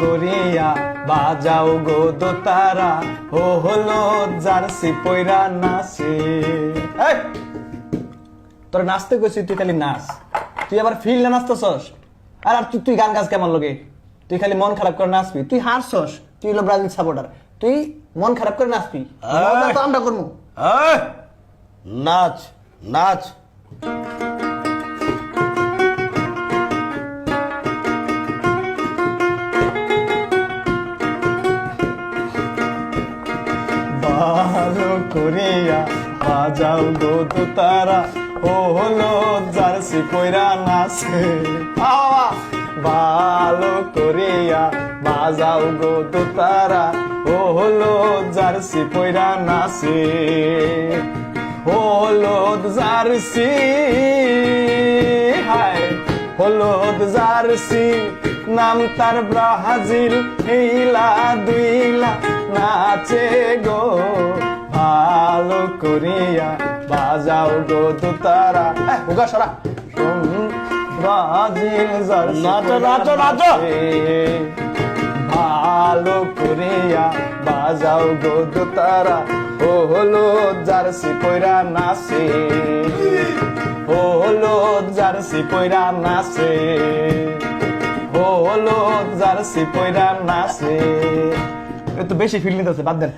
করিয়া বাজাও গো দোতারা। ও হলো জার্সি পয়রা নাচে। তোর নাচতে কইছি তুই খালি নাচ। তুই আবার ফিল্ডে নাচতেছস? আর আর তুই তুই গান গাছ কেমন লগে? তুই খালি মন খারাপ করে নাচবি। তুই হারছস তুই হলো ব্রাজিল সাপোর্টার তুই মন খারাপ করে নাচবি। আমরা করব নাচ নাচ। ভালো করিয়া বাজাও গো তারা ও হলো জার্সি কইরা নাচে। ভালো করিয়া বাজাও গো তারা ও হলো জার্সি কইরা নাচে। হলুদ জার্সি, হায় হলুদ জার্সি, নাম তার ব্রাজিল এইলা দুইলা নাচে। ভালো করিয়া বাজাও গো দুতারা। সরা। নাচো, নাচো, নাচো। ভালো করিয়া বাজাও গো দুতারা। ও হলো জার্সি কইরা নাচে। ও হলো জার্সি কইরা নাচে। ও হলো জার্সি কইরা নাচে। এ তো বেশি ফিল নিতেছে বাদ দেন।